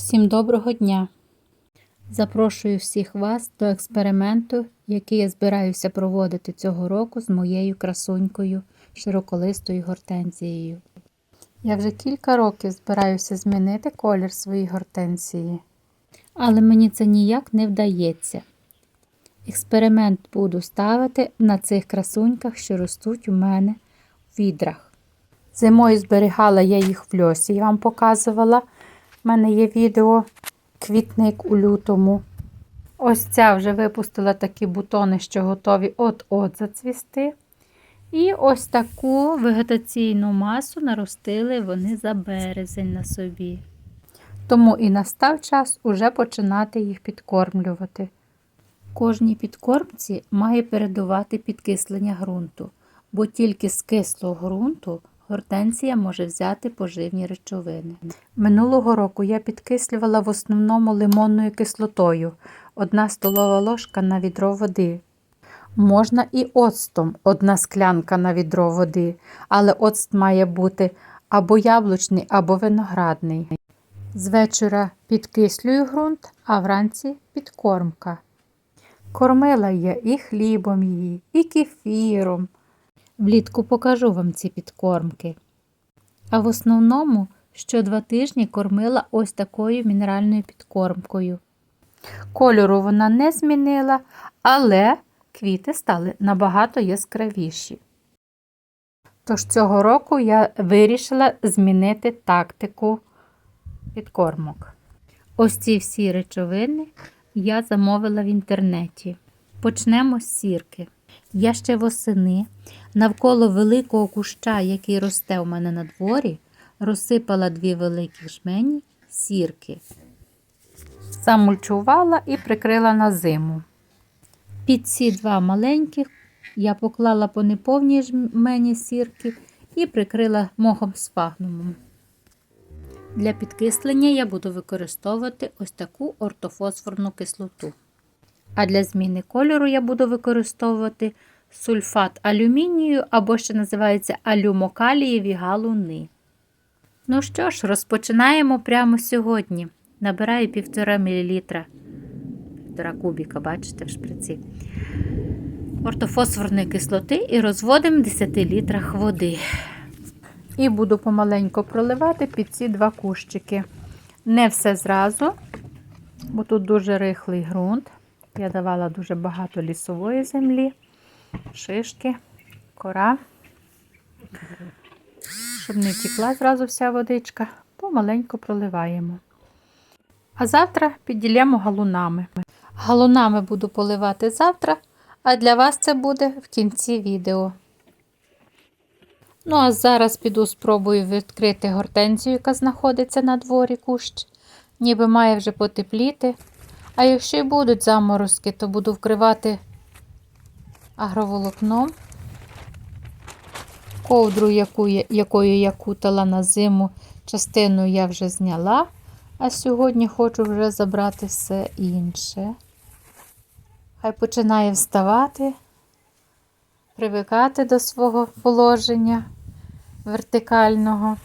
Всім доброго дня! Запрошую всіх вас до експерименту, який я збираюся проводити цього року з моєю красунькою широколистою гортензією. Я вже кілька років збираюся змінити колір своєї гортензії, але мені це ніяк не вдається. Експеримент буду ставити на цих красуньках, що ростуть у мене в відрах. Зимою зберігала я їх в льосі, я вам показувала. У мене є відео квітник у лютому. Ось ця вже випустила такі бутони, що готові от-от зацвісти. І ось таку вегетаційну масу наростили вони за березень на собі. Тому і настав час уже починати їх підкормлювати. Кожній підкормці має передувати підкислення ґрунту, бо тільки з кислого ґрунту гортензія може взяти поживні речовини. Минулого року я підкислювала в основному лимонною кислотою, одна столова ложка на відро води. Можна і оцтом одна склянка на відро води, але оцт має бути або яблучний, або виноградний. З вечора підкислюю ґрунт, а вранці підкормка. Кормила я і хлібом її, і кефіром. Влітку покажу вам ці підкормки. А в основному що два тижні кормила ось такою мінеральною підкормкою. Кольору вона не змінила, але квіти стали набагато яскравіші. Тож цього року я вирішила змінити тактику підкормок. Ось ці всі речовини я замовила в інтернеті. Почнемо з сірки. Я ще восени навколо великого куща, який росте у мене на дворі, розсипала дві великі жмені сірки. Замульчувала і прикрила на зиму. Під ці два маленьких я поклала по неповній жмені сірки і прикрила мохом сфагнумом. Для підкислення я буду використовувати ось таку ортофосфорну кислоту. А для зміни кольору я буду використовувати сульфат алюмінію або ще називається алюмокалієві галуни. Ну що ж, розпочинаємо прямо сьогодні. Набираю 1,5 мл, 1,5 кубіка, бачите, в шприці, ортофосфорної кислоти і розводимо в 10 літрах води. І буду помаленько проливати під ці два кущики. Не все зразу, бо тут дуже рихлий ґрунт. Я давала дуже багато лісової землі, шишки, кора. Щоб не втікла зразу вся водичка, помаленько проливаємо. А завтра підділємо галунами. Галунами буду поливати завтра, а для вас це буде в кінці відео. Ну, а зараз піду спробую відкрити гортензію, яка знаходиться на дворі кущ. Ніби має вже потепліти. А якщо й будуть заморозки, то буду вкривати агроволокном. Ковдру, яку, якою я кутала на зиму, частину я вже зняла, а сьогодні хочу вже забрати все інше. Хай починає вставати, привикати до свого положення вертикального.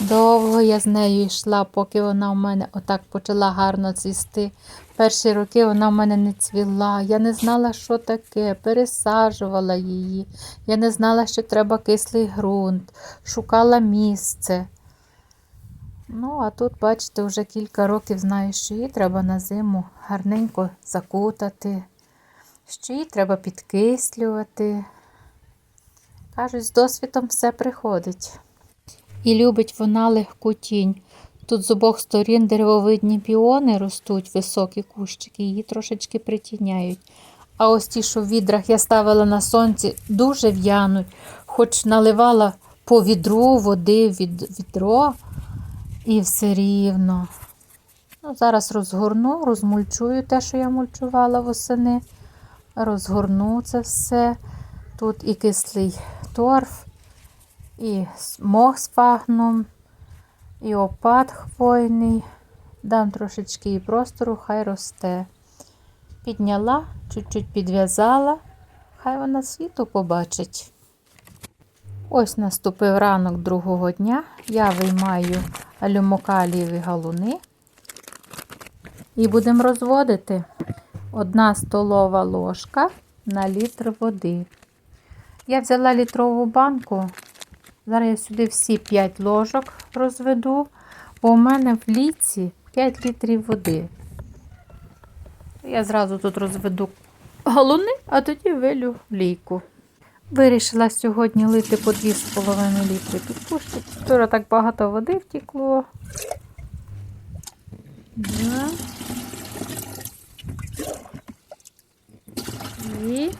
Довго я з нею йшла, поки вона в мене отак почала гарно цвісти. Перші роки вона в мене не цвіла. Я не знала, що таке, пересаджувала її. Я не знала, що треба кислий ґрунт, шукала місце. Ну, а тут, бачите, вже кілька років знаю, що її треба на зиму гарненько закутати, що її треба підкислювати. Кажуть, з досвідом все приходить. І любить вона легку тінь. Тут з обох сторін деревовидні піони ростуть, високі кущики, її трошечки притіняють. А ось ті, що в відрах я ставила на сонці, дуже в'януть, хоч наливала по відру води від відро і все рівно. Ну, Зараз розгорну, розмульчую те, що я мульчувала восени. Розгорну це все. Тут і кислий торф, і мох з фагном, і опад хвойний. Дам трошечки і простору, хай росте. Підняла, чуть-чуть підв'язала, хай вона світу побачить. Ось наступив ранок другого дня. Я виймаю алюмокалієві галуни. І будемо розводити одна столова ложка на літр води. Я взяла літрову банку. Зараз я сюди всі 5 ложок розведу, бо у мене в ліці 5 літрів води. Я зразу тут розведу галуни, а тоді вилю лійку. Вирішила сьогодні лити по 2,5 літри під кущик. Вчора так багато води втекло. Два. І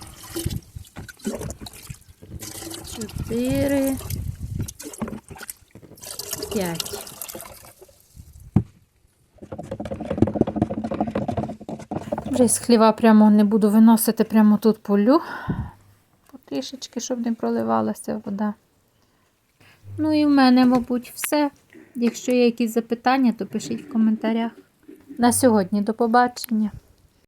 чотири. П'ять. Вже з хліва прямо не буду виносити, прямо тут полю. Потрішечки, щоб не проливалася вода. Ну і в мене, мабуть, все. Якщо є якісь запитання, то пишіть в коментарях. На сьогодні до побачення.